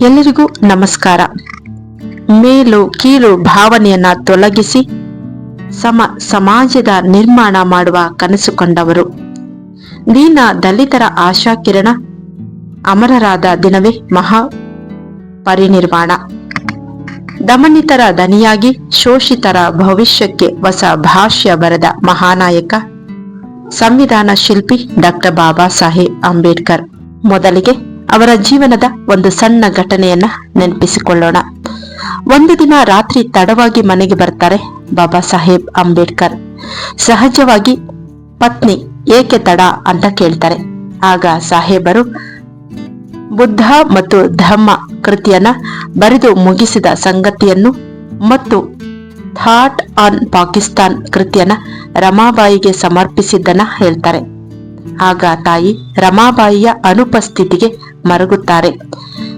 ಎಲ್ಲರಿಗೂ ನಮಸ್ಕಾರ. ಮೇಲು ಕೀಳು ಭಾವನೆಯನ್ನ ತೊಲಗಿಸಿ ಸಮ ಸಮಾಜದ ನಿರ್ಮಾಣ ಮಾಡುವ ಕನಸು ಕಂಡವರು. ದೀನ ದಲಿತರ ಆಶಾ ಕಿರಣ, ಅಮರರಾದ ದಿನವೇ ಮಹಾ ಪರಿನಿರ್ವಾಣ. ದಮನಿತರ ದನಿಯಾಗಿ ಶೋಷಿತರ ಭವಿಷ್ಯಕ್ಕೆ ಹೊಸ ಭಾಷ್ಯ ಬರೆದ ಮಹಾನಾಯಕ, ಸಂವಿಧಾನ ಶಿಲ್ಪಿ ಡಾಕ್ಟರ್ ಬಾಬಾ ಸಾಹೇಬ್ ಅಂಬೇಡ್ಕರ್. ಮೊದಲಿಗೆ ಅವರ ಜೀವನದ ಒಂದು ಸಣ್ಣ ಘಟನೆಯನ್ನ ನೆನಪಿಸಿಕೊಳ್ಳೋಣ. ಒಂದು ದಿನ ರಾತ್ರಿ ತಡವಾಗಿ ಮನೆಗೆ ಬರ್ತಾರೆ ಬಾಬಾ ಸಾಹೇಬ್ ಅಂಬೇಡ್ಕರ್. ಸಹಜವಾಗಿ ಪತ್ನಿ ಏಕೆ ತಡ ಅಂತ ಕೇಳ್ತಾರೆ. ಆಗ ಸಾಹೇಬರು ಬುದ್ಧ ಮತ್ತು ಧಮ್ಮ ಕೃತಿಯನ್ನ ಬರೆದು ಮುಗಿಸಿದ ಸಂಗತಿಯನ್ನು ಮತ್ತು ಥಾಟ್ ಆನ್ ಪಾಕಿಸ್ತಾನ್ ಕೃತಿಯನ್ನ ರಮಾಬಾಯಿಗೆ ಸಮರ್ಪಿಸಿದ್ದನ್ನ ಹೇಳ್ತಾರೆ. ಆಗ ತಾಯಿ ರಮಾಬಾಯಿಯ ಅನುಪಸ್ಥಿತಿಗೆ ಮರಗುತ್ತಾರೆ.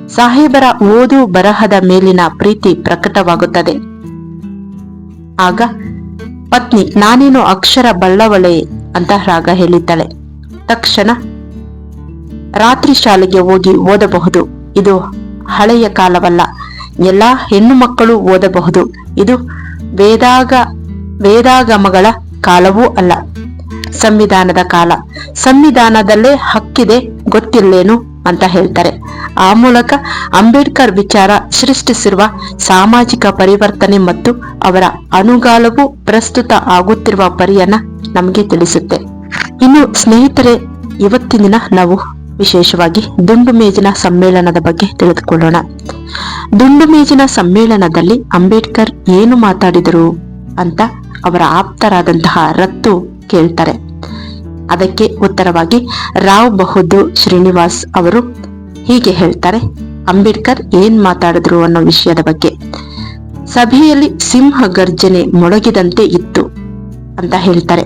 ಸಾಹೇಬರ ಓದು ಬರಹದ ಮೇಲಿನ ಪ್ರೀತಿ ಪ್ರಕಟವಾಗುತ್ತದೆ. ಆಗ ಪತ್ನಿ, ನಾನೇನು ಅಕ್ಷರ ಬಳ್ಳವಳೆ ಅಂತ ರಾಗ ಹೇಳಿದ್ದಾಳೆ. ತಕ್ಷಣ ರಾತ್ರಿ ಶಾಲೆಗೆ ಹೋಗಿ ಓದಬಹುದು. ಇದು ಹಳೆಯ ಕಾಲವಲ್ಲ. ಎಲ್ಲಾ ಹೆಣ್ಣು ಮಕ್ಕಳು ಓದಬಹುದು. ಇದು ವೇದಾಗ, ವೇದಾಗಮಗಳ ಕಾಲವೂ ಅಲ್ಲ. ಸಂವಿಧಾನದ ಕಾಲ. ಸಂವಿಧಾನದಲ್ಲೇ ಹಕ್ಕಿದೆ ಗೊತ್ತಿಲ್ಲೇನು ಅಂತ ಹೇಳ್ತಾರೆ. ಆ ಮೂಲಕ ಅಂಬೇಡ್ಕರ್ ವಿಚಾರ ಸೃಷ್ಟಿಸಿರುವ ಸಾಮಾಜಿಕ ಪರಿವರ್ತನೆ ಮತ್ತು ಅವರ ಅನುಗಾಲವು ಪ್ರಸ್ತುತ ಆಗುತ್ತಿರುವ ಪರಿಯನ್ನ ನಮಗೆ ತಿಳಿಸುತ್ತೆ. ಇನ್ನು ಸ್ನೇಹಿತರೆ, ಇವತ್ತಿನ ದಿನ ನಾವು ವಿಶೇಷವಾಗಿ ದುಂಡು ಮೇಜಿನ ಸಮ್ಮೇಳನದ ಬಗ್ಗೆ ತಿಳಿದುಕೊಳ್ಳೋಣ. ದುಂಡು ಮೇಜಿನ ಸಮ್ಮೇಳನದಲ್ಲಿ ಅಂಬೇಡ್ಕರ್ ಏನು ಮಾತಾಡಿದರು ಅಂತ ಅವರ ಆಪ್ತರಾದಂತಹ ರತ್ತು ಕೇಳ್ತಾರೆ. ಅದಕ್ಕೆ ಉತ್ತರವಾಗಿ ರಾವ್ ಬಹದ್ದೂರ್ ಶ್ರೀನಿವಾಸ್ ಅವರು ಹೀಗೆ ಹೇಳ್ತಾರೆ, ಅಂಬೇಡ್ಕರ್ ಏನ್ ಮಾತಾಡಿದ್ರು ಅನ್ನೋ ವಿಷಯದ ಬಗ್ಗೆ. ಸಭೆಯಲ್ಲಿ ಸಿಂಹ ಗರ್ಜನೆ ಮೊಳಗಿದಂತೆ ಇತ್ತು ಅಂತ ಹೇಳ್ತಾರೆ.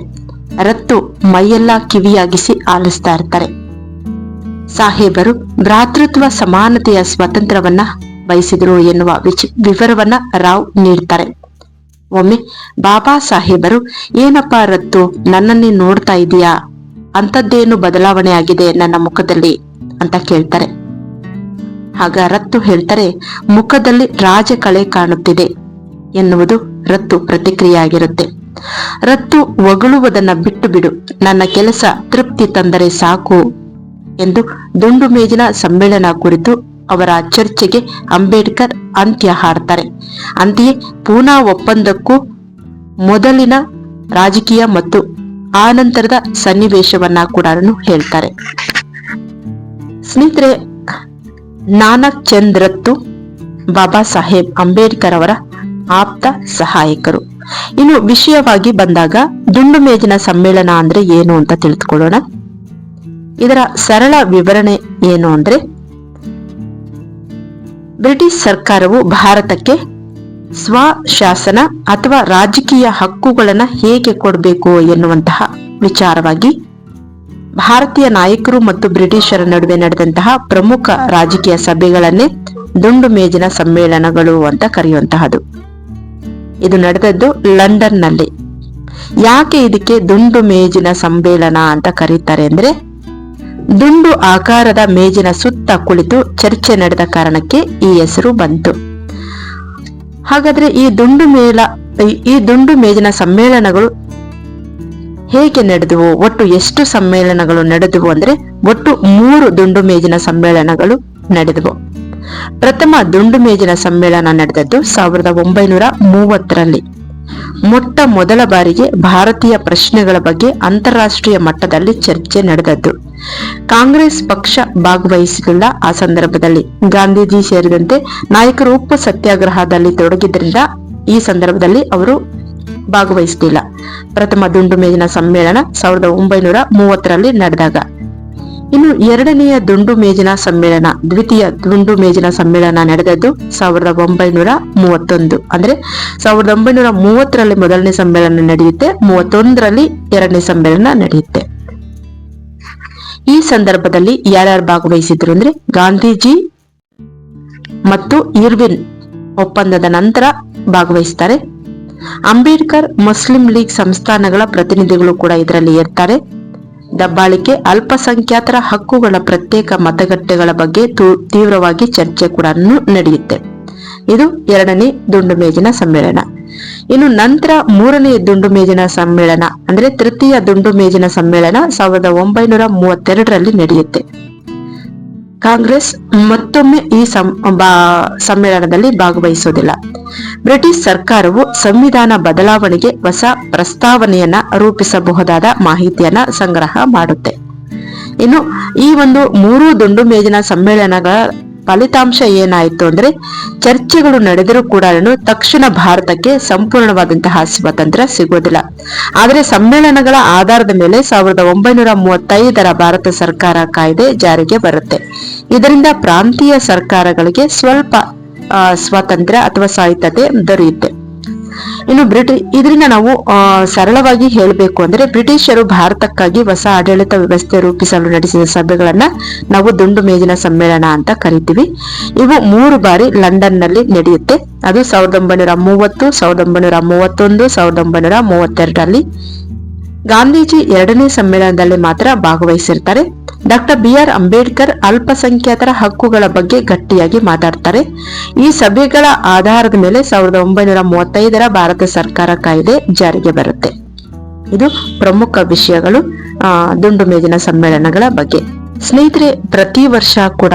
ರತ್ತು ಮೈಯೆಲ್ಲ ಕಿವಿಯಾಗಿಸಿ ಆಲಿಸ್ತಾ ಇರ್ತಾರೆ. ಸಾಹೇಬರು ಭ್ರಾತೃತ್ವ ಸಮಾನತೆಯ ಸ್ವಾತಂತ್ರ್ಯವನ್ನ ಬಯಸಿದ್ರು ಎನ್ನುವ ವಿಚ, ವಿವರವನ್ನ ರಾವ್ ನೀಡ್ತಾರೆ. ಒಮ್ಮೆ ಬಾಬಾ ಸಾಹೇಬರು, ಏನಪ್ಪ ರತ್ತು ನನ್ನನ್ನೇ ನೋಡ್ತಾ ಇದೀಯಾ ಅಂಥದ್ದೇನು ಬದಲಾವಣೆ ಆಗಿದೆ ನನ್ನ ಮುಖದಲ್ಲಿ? ಅಂತ ಕೇಳ್ತಾರೆ. ಆಗ ರತ್ತು ಹೇಳ್ತಾರೆ, ಮುಖದಲ್ಲಿ ರಾಜ ಕಳೆ ಕಾಣುತ್ತಿದೆ ಎನ್ನುವುದು ರತ್ತು ಪ್ರತಿಕ್ರಿಯೆಯಾಗಿರುತ್ತೆ. ರತ್ತು ಒಗಳುವುದನ್ನ ಬಿಟ್ಟು ಬಿಡು ನನ್ನ ಕೆಲಸ ತೃಪ್ತಿ ತಂದರೆ ಸಾಕು ಎಂದು ದುಂಡು ಮೇಜಿನ ಸಮ್ಮೇಳನ ಕುರಿತು ಅವರ ಚರ್ಚೆಗೆ ಅಂಬೇಡ್ಕರ್ ಅಂತ್ಯ ಹಾಡ್ತಾರೆ. ಅಂತೆಯೇ ಪೂನಾ ಒಪ್ಪಂದಕ್ಕೂ ಮೊದಲಿನ ರಾಜಕೀಯ ಮತ್ತು ಆನಂತರದ ಸನ್ನಿವೇಶವನ್ನ ಕೂಡ ಹೇಳ್ತಾರೆ. ಸ್ನೇಹಿತರೆ ನಾನಕ್ ಚಂದ್ರತ್ತು ಬಾಬಾ ಸಾಹೇಬ್ ಅಂಬೇಡ್ಕರ್ ಅವರ ಆಪ್ತ ಸಹಾಯಕರು. ಇನ್ನು ವಿಷಯವಾಗಿ ಬಂದಾಗ ದುಂಡು ಮೇಜಿನ ಸಮ್ಮೇಳನ ಅಂದ್ರೆ ಏನು ಅಂತ ತಿಳಿದುಕೊಳ್ಳೋಣ. ಇದರ ಸರಳ ವಿವರಣೆ ಏನು ಅಂದ್ರೆ ಬ್ರಿಟಿಷ್ ಸರ್ಕಾರವು ಭಾರತಕ್ಕೆ ಸ್ವಶಾಸನ ಅಥವಾ ರಾಜಕೀಯ ಹಕ್ಕುಗಳನ್ನು ಹೇಗೆ ಕೊಡಬೇಕು ಎನ್ನುವಂತಹ ವಿಚಾರವಾಗಿ ಭಾರತೀಯ ನಾಯಕರು ಮತ್ತು ಬ್ರಿಟಿಷರ ನಡುವೆ ನಡೆದಂತಹ ಪ್ರಮುಖ ರಾಜಕೀಯ ಸಭೆಗಳನ್ನೇ ದುಂಡು ಮೇಜಿನ ಸಮ್ಮೇಳನಗಳು ಅಂತ ಕರೆಯುವಂತಹದು. ಇದು ನಡೆದದ್ದು ಲಂಡನ್ನಲ್ಲಿ. ಯಾಕೆ ಇದಕ್ಕೆ ದುಂಡು ಮೇಜಿನ ಸಮ್ಮೇಳನ ಅಂತ ಕರೀತಾರೆ ಅಂದ್ರೆ ದುಂಡು ಆಕಾರದ ಮೇಜಿನ ಸುತ್ತ ಕುಳಿತು ಚರ್ಚೆ ನಡೆದ ಕಾರಣಕ್ಕೆ ಈ ಹೆಸರು ಬಂತು. ಹಾಗಾದ್ರೆ ಈ ದುಂಡು ಮೇಳ, ಈ ದುಂಡು ಮೇಜಿನ ಸಮ್ಮೇಳನಗಳು ಹೇಗೆ ನಡೆದವು? ಒಟ್ಟು ಎಷ್ಟು ಸಮ್ಮೇಳನಗಳು ನಡೆದುವು ಅಂದ್ರೆ ಒಟ್ಟು ಮೂರು ದುಂಡು ಮೇಜಿನ ಸಮ್ಮೇಳನಗಳು ನಡೆದವು. ಪ್ರಥಮ ದುಂಡು ಮೇಜಿನ ಸಮ್ಮೇಳನ ನಡೆದದ್ದು ಸಾವಿರದ ಒಂಬೈನೂರ ಮೂವತ್ತರಲ್ಲಿ. ಮೊಟ್ಟ ಮೊದಲ ಬಾರಿಗೆ ಭಾರತೀಯ ಪ್ರಶ್ನೆಗಳ ಬಗ್ಗೆ ಅಂತಾರಾಷ್ಟ್ರೀಯ ಮಟ್ಟದಲ್ಲಿ ಚರ್ಚೆ ನಡೆದದ್ದು. ಕಾಂಗ್ರೆಸ್ ಪಕ್ಷ ಭಾಗವಹಿಸಲಿಲ್ಲ ಆ ಸಂದರ್ಭದಲ್ಲಿ ಗಾಂಧೀಜಿ ಸೇರಿದಂತೆ ನಾಯಕರು ಉಪ್ಪು ಸತ್ಯಾಗ್ರಹದಲ್ಲಿ ತೊಡಗಿದ್ರಿಂದ ಈ ಸಂದರ್ಭದಲ್ಲಿ ಅವರು ಭಾಗವಹಿಸಲಿಲ್ಲ. ಪ್ರಥಮ ದುಂಡು ಮೇಜಿನ ಸಮ್ಮೇಳನ ಸಾವಿರದ ಒಂಬೈನೂರ ಮೂವತ್ತರಲ್ಲಿ ನಡೆದಾಗ ಇನ್ನು ಎರಡನೆಯ ದುಂಡು ಮೇಜಿನ ಸಮ್ಮೇಳನ, ದ್ವಿತೀಯ ದುಂಡು ಮೇಜಿನ ಸಮ್ಮೇಳನ ನಡೆದದ್ದು ಸಾವಿರದ ಒಂಬೈನೂರ ಮೂವತ್ತೊಂದು. ಅಂದ್ರೆ ಸಾವಿರದ ಒಂಬೈನೂರ ಮೂವತ್ತರಲ್ಲಿ ಮೊದಲನೇ ಸಮ್ಮೇಳನ ನಡೆಯುತ್ತೆ, ಮೂವತ್ತೊಂದರಲ್ಲಿ ಎರಡನೇ ಸಮ್ಮೇಳನ ನಡೆಯುತ್ತೆ. ಈ ಸಂದರ್ಭದಲ್ಲಿ ಯಾರ್ಯಾರು ಭಾಗವಹಿಸಿದ್ರು ಅಂದ್ರೆ ಗಾಂಧೀಜಿ ಮತ್ತು ಇರ್ವಿನ್ ಒಪ್ಪಂದದ ನಂತರ ಭಾಗವಹಿಸ್ತಾರೆ. ಅಂಬೇಡ್ಕರ್ ಮುಸ್ಲಿಂ ಲೀಗ್ ಸಂಸ್ಥಾನಗಳ ಪ್ರತಿನಿಧಿಗಳು ಕೂಡ ಇದರಲ್ಲಿ ಇರ್ತಾರೆ. ದಬ್ಬಾಳಿಕೆ ಅಲ್ಪಸಂಖ್ಯಾತರ ಹಕ್ಕುಗಳ ಪ್ರತ್ಯೇಕ ಮತಗಟ್ಟೆಗಳ ಬಗ್ಗೆ ತೀವ್ರವಾಗಿ ಚರ್ಚೆ ಕೂಡ ನಡೆಯುತ್ತೆ. ಇದು ಎರಡನೇ ದುಂಡು ಮೇಜಿನ ಸಮ್ಮೇಳನ. ಇನ್ನು ನಂತರ ಮೂರನೇ ದುಂಡು ಮೇಜಿನ ಸಮ್ಮೇಳನ, ಅಂದ್ರೆ ತೃತೀಯ ದುಂಡು ಮೇಜಿನ ಸಮ್ಮೇಳನ ಸಾವಿರದ ಒಂಬೈನೂರ ಮೂವತ್ತೆರಡರಲ್ಲಿ ನಡೆಯುತ್ತೆ. ಕಾಂಗ್ರೆಸ್ ಮತ್ತೊಮ್ಮೆ ಈ ಸಮ್ಮೇಳನದಲ್ಲಿ ಭಾಗವಹಿಸುವುದಿಲ್ಲ ಬ್ರಿಟಿಷ್ ಸರ್ಕಾರವು ಸಂವಿಧಾನ ಬದಲಾವಣೆಗೆ ಹೊಸ ಪ್ರಸ್ತಾವನೆಯನ್ನ ರೂಪಿಸಬಹುದಾದ ಮಾಹಿತಿಯನ್ನ ಸಂಗ್ರಹ ಮಾಡುತ್ತೆ. ಇನ್ನು ಈ ಒಂದು ಮೂರು ದುಂಡು ಮೇಜಿನ ಸಮ್ಮೇಳನಗಳ ಫಲಿತಾಂಶ ಏನಾಯಿತು ಅಂದ್ರೆ ಚರ್ಚೆಗಳು ನಡೆದರೂ ಕೂಡ ತಕ್ಷಣ ಭಾರತಕ್ಕೆ ಸಂಪೂರ್ಣವಾದಂತಹ ಸ್ವಾತಂತ್ರ್ಯ ಸಿಗೋದಿಲ್ಲ. ಆದರೆ ಸಮ್ಮೇಳನಗಳ ಆಧಾರದ ಮೇಲೆ ಸಾವಿರದ ಒಂಬೈನೂರ ಮೂವತ್ತೈದರ ಭಾರತ ಸರ್ಕಾರ ಕಾಯ್ದೆ ಜಾರಿಗೆ ಬರುತ್ತೆ. ಇದರಿಂದ ಪ್ರಾಂತೀಯ ಸರ್ಕಾರಗಳಿಗೆ ಸ್ವಲ್ಪ ಸ್ವಾತಂತ್ರ್ಯ ಅಥವಾ ಸಾಹಿತ್ಯತೆ ದೊರೆಯುತ್ತೆ. ಇನ್ನು ಬ್ರಿಟಿ, ಇದರಿಂದ ನಾವು ಸರಳವಾಗಿ ಹೇಳಬೇಕು ಅಂದ್ರೆ ಬ್ರಿಟಿಷರು ಭಾರತಕ್ಕಾಗಿ ಹೊಸ ಆಡಳಿತ ವ್ಯವಸ್ಥೆ ರೂಪಿಸಲು ನಡೆಸಿದ ಸಭೆಗಳನ್ನ ನಾವು ದುಂಡು ಮೇಜಿನ ಸಮ್ಮೇಳನ ಅಂತ ಕರಿತೀವಿ. ಇವು ಮೂರು ಬಾರಿ ಲಂಡನ್ನಲ್ಲಿ ನಡೆಯುತ್ತೆ. ಅದು ಸಾವಿರದ ಒಂಬೈನೂರ ಮೂವತ್ತು, ಸಾವಿರದ ಒಂಬೈನೂರ ಮೂವತ್ತೊಂದು, ಸಾವಿರದ ಒಂಬೈನೂರ ಮೂವತ್ತೆರಡರಲ್ಲಿ. ಗಾಂಧೀಜಿ ಎರಡನೇ ಸಮ್ಮೇಳನದಲ್ಲಿ ಮಾತ್ರ ಭಾಗವಹಿಸಿರ್ತಾರೆ. ಡಾಕ್ಟರ್ ಬಿ ಆರ್ ಅಂಬೇಡ್ಕರ್ ಅಲ್ಪಸಂಖ್ಯಾತರ ಹಕ್ಕುಗಳ ಬಗ್ಗೆ ಗಟ್ಟಿಯಾಗಿ ಮಾತಾಡ್ತಾರೆ. ಈ ಸಭೆಗಳ ಆಧಾರದ ಮೇಲೆ ಸಾವಿರದ ಒಂಬೈನೂರ ಮೂವತ್ತೈದರ ಭಾರತ ಸರ್ಕಾರ ಕಾಯ್ದೆ ಜಾರಿಗೆ ಬರುತ್ತೆ. ಇದು ಪ್ರಮುಖ ವಿಷಯಗಳು ದುಂಡು ಮೇಜಿನ ಸಮ್ಮೇಳನಗಳ ಬಗ್ಗೆ. ಸ್ನೇಹಿತರೆ, ಪ್ರತಿ ವರ್ಷ ಕೂಡ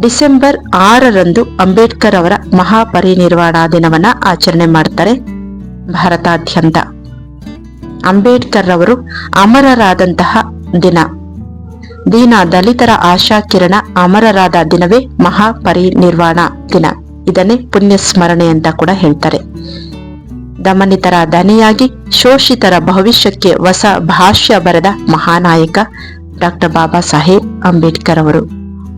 ಡಿಸೆಂಬರ್ ಆರರಂದು ಅಂಬೇಡ್ಕರ್ ಅವರ ಮಹಾಪರಿನಿರ್ವಾಣ ದಿನವನ್ನ ಆಚರಣೆ ಮಾಡ್ತಾರೆ ಭಾರತಾದ್ಯಂತ. ಅಂಬೇಡ್ಕರ್ ಅವರು ಅಮರರಾದಂತಹ ದಿನ. ದೀನ ದಲಿತರ ಆಶಾ ಕಿರಣ ಅಮರರಾದ ದಿನವೇ ಮಹಾಪರಿನಿರ್ವಾಣ ದಿನ. ಇದನ್ನೇ ಪುಣ್ಯ ಸ್ಮರಣೆ ಅಂತ ಕೂಡ ಹೇಳ್ತಾರೆ. ದಮನಿತರ ದನಿಯಾಗಿ ಶೋಷಿತರ ಭವಿಷ್ಯಕ್ಕೆ ಹೊಸ ಭಾಷ್ಯ ಬರೆದ ಮಹಾನಾಯಕ ಡಾಕ್ಟರ್ ಬಾಬಾ ಸಾಹೇಬ್ ಅಂಬೇಡ್ಕರ್ ಅವರು.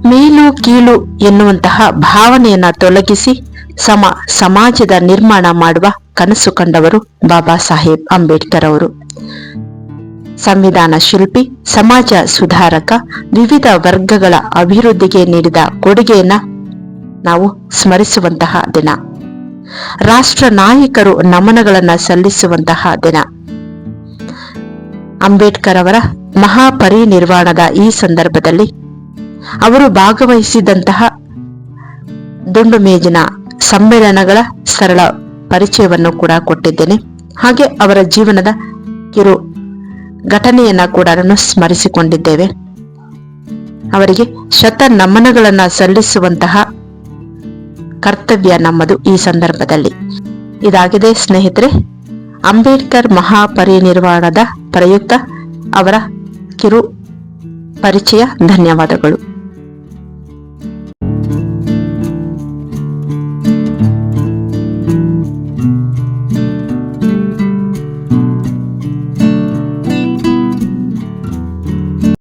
ಮೇಲು ಕೀಳು ಎನ್ನುವಂತಹ ಭಾವನೆಯನ್ನ ತೊಲಗಿಸಿ ಸಮ ಸಮಾಜದ ನಿರ್ಮಾಣ ಮಾಡುವ ಕನಸು ಕಂಡವರು ಬಾಬಾ ಸಾಹೇಬ್ ಅಂಬೇಡ್ಕರ್ ಅವರು. ಸಂವಿಧಾನ ಶಿಲ್ಪಿ, ಸಮಾಜ ಸುಧಾರಕ, ವಿವಿಧ ವರ್ಗಗಳ ಅಭಿವೃದ್ಧಿಗೆ ನೀಡಿದ ಕೊಡುಗೆಯನ್ನ ನಾವು ಸ್ಮರಿಸುವಂತಹ ದಿನ. ರಾಷ್ಟ್ರ ನಾಯಕರು ನಮನಗಳನ್ನು ಸಲ್ಲಿಸುವಂತಹ ದಿನ. ಅಂಬೇಡ್ಕರ್ ಅವರ ಮಹಾಪರಿನಿರ್ವಾಣದ ಈ ಸಂದರ್ಭದಲ್ಲಿ ಅವರು ಭಾಗವಹಿಸಿದಂತಹ ದುಂಡು ಮೇಜಿನ ಸಮ್ಮೇಳನಗಳ ಸರಳ ಪರಿಚಯವನ್ನು ಕೂಡ ಕೊಟ್ಟಿದ್ದೇನೆ. ಹಾಗೆ ಅವರ ಜೀವನದ ಕಿರು ಘಟನೆಯನ್ನ ಕೂಡ ಸ್ಮರಿಸಿಕೊಂಡಿದ್ದೇವೆ. ಅವರಿಗೆ ಶತ ನಮನಗಳನ್ನ ಸಲ್ಲಿಸುವಂತಹ ಕರ್ತವ್ಯ ನಮ್ಮದು ಈ ಸಂದರ್ಭದಲ್ಲಿ. ಇದಾಗಿದೆ ಸ್ನೇಹಿತರೆ, ಅಂಬೇಡ್ಕರ್ ಮಹಾಪರಿನಿರ್ವಾಣದ ಪ್ರಯುಕ್ತ ಅವರ ಕಿರು ಪರಿಚಯ ಧನ್ಯವಾದಗಳು.